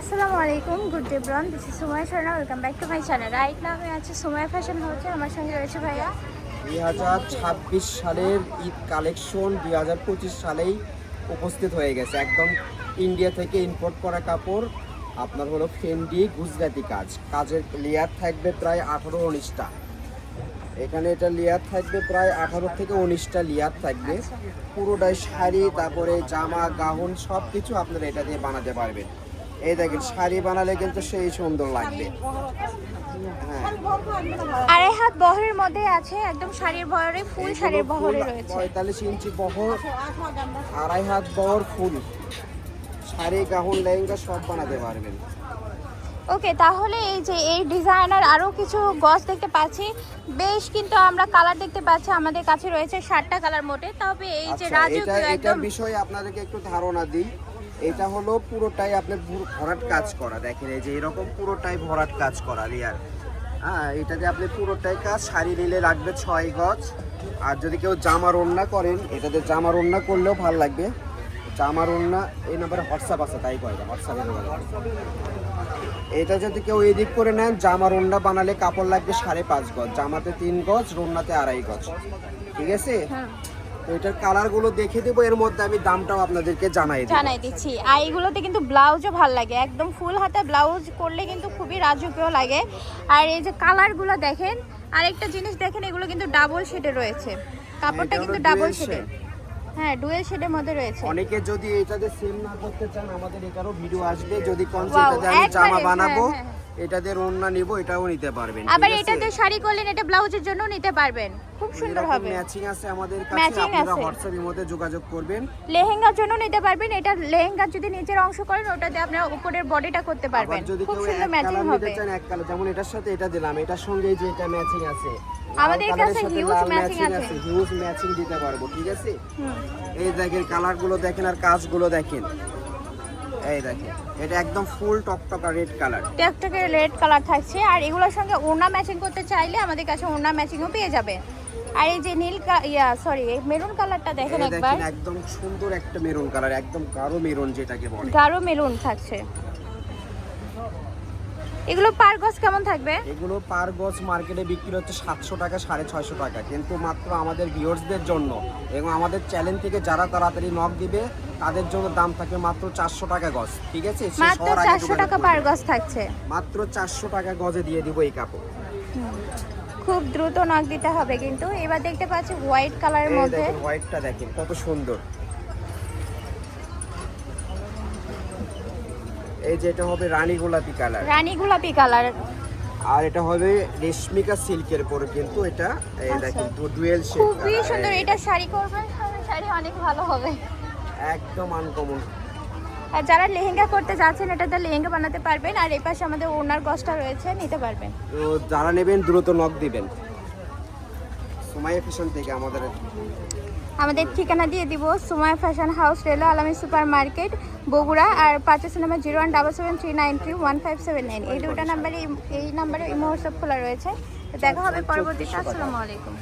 আসসালামু আলাইকুম, good day ব্রন this is Sumai Sharma welcome back to my channel right now আমি আছি সুমাই ফ্যাশন হাউসে আমার সঙ্গে রয়েছে ভাইয়া। দুই হাজার ছাব্বিশ সালের ঈদ কালেকশন দুই হাজার পঁচিশ সালেই উপস্থিত হয়ে গেছে। একদম ইন্ডিয়া থেকে ইম্পোর্ট করা কাপড়, আপনার হলো ফেন্ডি গুজরাটি কাজ। কাজের লেয়ার থাকবে প্রায় আঠারো উনিশটা। এখানে এটা লেয়ার থাকবে প্রায় আঠারো থেকে উনিশটা লেয়ার থাকবে। পুরোটাই শাড়ি, তারপরে জামা, গাউন সব কিছু আপনারা এটা দিয়ে বানাতে পারবেন। এই দেখেন শাড়ি বানালে কিন্তু সেই সুন্দর লাগবে। হ্যাঁ। আড়াই হাত বহরের মধ্যে আছে একদম শাড়ির বহরে ফুল শাড়ির বহরে রয়েছে। পঁয়তাল্লিশ ইঞ্চি বহর আড়াই হাত বহর ফুল। শাড়ি লেহেঙ্গা সব বানাতে পারবেন। ওকে তাহলে এই যে এই ডিজাইনার আরও কিছু গছ দেখতে পাচ্ছি। বেশ কিন্তু আমরা কালার দেখতে পাচ্ছি আমাদের কাছে রয়েছে ষাটটা কালার মোটে। তবে এই যে আচ্ছা রাজু একদম বিষয়ে আপনাদেরকে একটু ধারণা দিই। এটা হলো পুরোটাই আপনার পুরো ভরাট কাজ করা। দেখেন এই যে এরকম পুরোটাই ভরাট কাজ করা রিয়ার হ্যাঁ এটাতে আপনি পুরোটাই কাজ শাড়ি নিলে লাগবে ছয় গজ। আর যদি কেউ জামার ওড়না করেন এটাতে জামার ওড়না করলেও ভালো লাগবে। জামার ওড়না এই নাম্বারে হোয়াটসঅ্যাপ আছে তাই কয় হোয়াটসঅ্যাপে এটা যদি কেউ এদিক করে নেন জামার ওড়না বানালে কাপড় লাগবে সাড়ে পাঁচ গজ জামাতে তিন গজ রোন্নাতে আড়াই গজ। ঠিক আছে? হ্যাঁ, তো এটার কালারগুলো দেখে দেবো এর মধ্যে আমি দামটাও আপনাদেরকে জানাই জানাই দিচ্ছি। আর এগুলোতে কিন্তু ব্লাউজও ভালো লাগে একদম ফুল হাতা ব্লাউজ করলে কিন্তু খুবই রাজকীয় লাগে। আর এই যে কালারগুলো দেখেন আরেকটা জিনিস দেখেন এগুলো কিন্তু ডাবল শেডে রয়েছে। কাপড়টা কিন্তু ডাবল শেডে হ্যাঁ ডুয়েল শেডের মধ্যে রয়েছে। অনেকে যদি এটাতে সেম না করতে চান আমাদের এটারও ভিডিও আসবে। যদি কোন আমি জামা বানাবো এটা দিয়ে ওড়না নিব এটাও নিতে পারবেন। আবার এটাতে শাড়ি করলেন এটা ব্লাউজের জন্য নিতে পারবেন। খুব সুন্দর হবে। ম্যাচিং আছে আমাদের কাছে আপনারা আছে। হোয়াটসঅ্যাপের মধ্যে যোগাযোগ করবেন। লেহেঙ্গার জন্য নিতে পারবেন এটা লেহেঙ্গার যদি নিচের অংশ করেন ওটাতে আপনার উপরের বডিটা করতে পারবেন। খুব সুন্দর ম্যাচিং হবে। চান এক কালার যেমন এটার সাথে এটা দিলাম এটার সঙ্গে যে এটা ম্যাচিং আছে। আমাদের কাছে huge matching আছে। হিউজ ম্যাচিং দিতে পারব ঠিক আছে? এই দেখেন কালারগুলো দেখেন আর কাজগুলো দেখেন। এই দেখেন এটা একদম ফুল টকটকা রেড কালার টেকটকে রেড কালার থাকছে আর এগুলোর সঙ্গে ওড়না ম্যাচিং করতে চাইলে আমাদের কাছে ওড়না ম্যাচিংও পেয়ে যাবে। আর এই যে নীল ইয়া সরি মেরুন কালারটা দেখেন একবার। একদম সুন্দর একটা মেরুন কালার একদম গাঢ় মেরুন যেটাকে বলে। গাঢ় মেরুন থাকছে। এগুলো পার গজ কেমন থাকবে? এগুলো পার গজ মার্কেটে বিক্রি হচ্ছে সাতশো টাকা সাড়ে ছয়শো টাকা। কিন্তু মাত্র আমাদের ভিউয়ার্সদের জন্য এবং আমাদের চ্যানেল থেকে যারা তাড়াতাড়ি নক দিবে তাদের জন্য দাম থাকে মাত্র চারশো টাকা গজ ঠিক আছে? মাত্র চারশো টাকা পার গজ থাকছে। মাত্র চারশো টাকা গজে দিয়ে দিব এই কাপড়। খুব দ্রুত নখ দিতে হবে কিন্তু। এবার দেখতে পাচ্ছি হোয়াইট কালারের মধ্যে। হোয়াইটটা দেখেন কত সুন্দর। এই যে এটা হবে রানী গোলাপি কালার। রানী গোলাপি কালার। আর এটা হবে রেশমিকা সিল্কের পরে কিন্তু এটা এটা কিন্তু ডুয়েল শেড খুবই সুন্দর এটা শাড়ি করবেন শাড়ি অনেক ভালো হবে। একদম আনকমন আর যারা লেহেঙ্গা করতে যাচ্ছেন এটাতে লেহেঙ্গা বানাতে পারবেন আর এই পাশে আমাদের ওনার গছটা রয়েছে নিতে পারবেন। তো যারা নেবেন দ্রুত নক দিবেন। সুমাইয়া ফ্যাশন থেকে আমাদের আমাদের ঠিকানা দিয়ে দিব সুমায় ফ্যাশন হাউস রেলো আলামী সুপার মার্কেট বগুড়া আর পাঁচের number zero one double seven three nine three one five seven nine এই দুটো নাম্বারে এই নাম্বারে এই হোয়াটসঅ্যাপ খোলা রয়েছে। দেখা হবে পরবর্তীতে আসসালামু আলাইকুম।